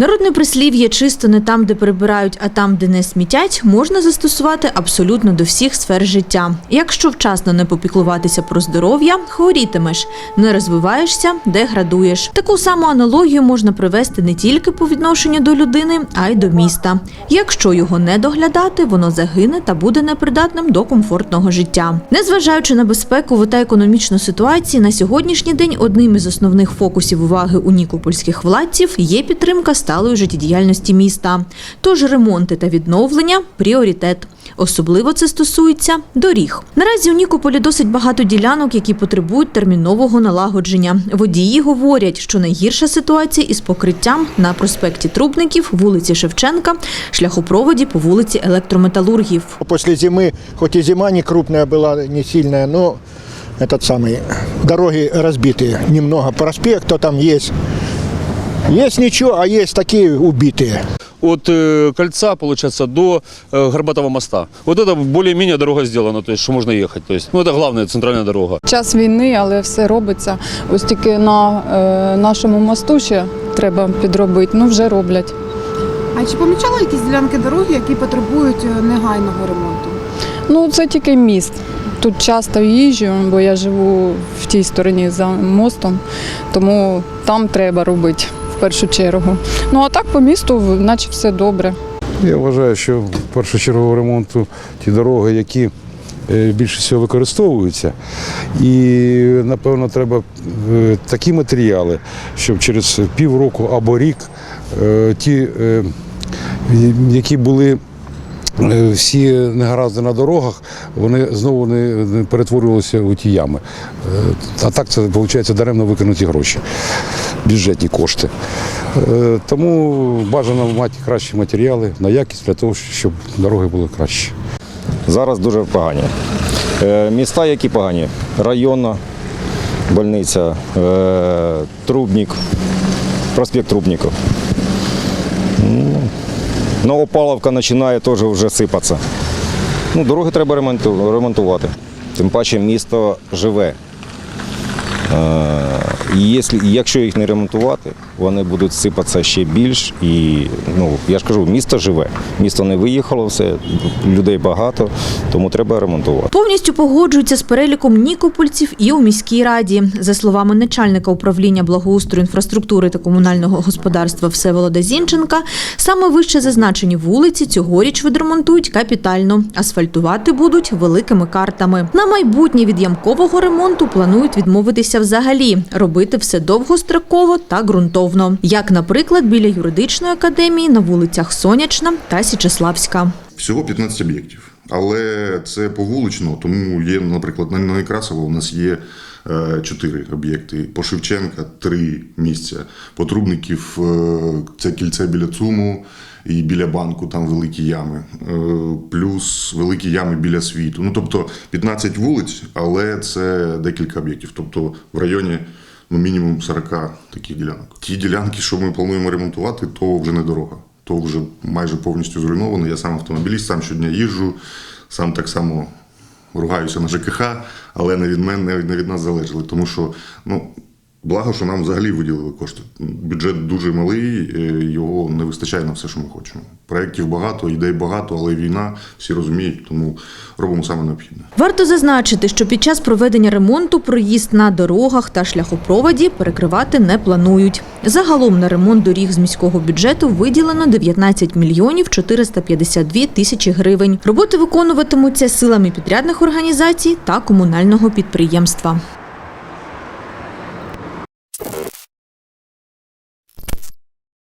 Народне прислів'я чисто не там, де прибирають, а там, де не смітять, можна застосувати абсолютно до всіх сфер життя. Якщо вчасно не попіклуватися про здоров'я, хворітимеш, не розвиваєшся, деградуєш. Таку саму аналогію можна привести не тільки по відношенню до людини, а й до міста. Якщо його не доглядати, воно загине та буде непридатним до комфортного життя. Незважаючи на безпекову та економічну ситуацію, на сьогоднішній день одним із основних фокусів уваги у нікопольських владців є підтримка сталої життєдіяльності міста. Тож ремонти та відновлення пріоритет. Особливо це стосується доріг. Наразі у Нікополі досить багато ділянок, які потребують термінового налагодження. Водії говорять, що найгірша ситуація із покриттям на проспекті Трубників, вулиці Шевченка, шляхопроводі по вулиці Електрометалургів. После зимы, хоть и зима не крупная была, не сильная, но этот самый, дороги разбитые немного. Проспекта там есть. Есть ничего, а есть такие убитые. от э, кольца, получается, до э, Горбатого моста. Вот это более-менее дорога сделана, то есть, что можно ехать. То есть, ну, это главная центральная дорога. Час війни, але все робиться. Ось тільки на е, нашому мосту ще треба підробити. Ну вже роблять. А чи помічали якісь ділянки дороги, які потребують е, негайного ремонту? Ну це тільки міст. Тут часто їжджу, бо я живу в тій стороні за мостом, тому там треба робити в першу чергу. Ну а так по місту, наче все добре. Я вважаю, що першочергового ремонту ті дороги, які е, більше всього використовуються. І, напевно, треба е, такі матеріали, щоб через півроку або рік е, ті, які були всі негаразди на дорогах, вони знову не перетворювалися у ті ями. Е, А так це виходить даремно викинуті гроші, бюджетні кошти. Е, Тому бажано мати кращі матеріали на якість для того, щоб дороги були кращі. Зараз дуже погані. Е, Міста, які погані? Районна больниця, е, Трубник, проспект Трубников. Новопавловка починає теж вже сипатися. Ну, дороги треба ремонтувати. Тим паче місто живе. Е, якщо їх не ремонтувати, вони будуть сипатися ще більш. І ну, я ж кажу, місто живе. Місто не виїхало, все, людей багато, тому треба ремонтувати. Повністю погоджуються з переліком нікопольців і у міській раді. За словами начальника управління благоустрою інфраструктури та комунального господарства Всеволода Зінченка, саме вище зазначені вулиці цьогоріч відремонтують капітально. Асфальтувати будуть великими картами. На майбутнє від ямкового ремонту планують відмовитися взагалі, робити все довгостроково та ґрунтовно, як, наприклад, біля юридичної академії на вулицях Сонячна та Січеславська. Всього 15 об'єктів. Але це повулично, тому є, наприклад, на Некрасово у нас є е, чотири об'єкти. По Шевченка три місця. По Трубників е, це кільце біля ЦУМу і біля банку там великі ями. Е, Плюс великі ями біля світу. Ну тобто 15 вулиць, але це декілька об'єктів. Тобто в районі ну, мінімум 40 таких ділянок. Ті ділянки, що ми плануємо ремонтувати, то вже не дорога. То вже майже повністю зруйновано. Я сам автомобіліст, сам щодня їжджу, сам так само ругаюся на ЖКХ, але не від мене, не від нас залежали. Тому що, ну, благо, що нам взагалі виділили кошти. Бюджет дуже малий, е, його не вистачає на все, що ми хочемо. Проєктів багато, ідей багато, але війна, всі розуміють, тому робимо саме необхідне. Варто зазначити, що під час проведення ремонту проїзд на дорогах та шляхопроводі перекривати не планують. Загалом на ремонт доріг з міського бюджету виділено 19 мільйонів 452 тисячі гривень. Роботи виконуватимуться силами підрядних організацій та комунального підприємства.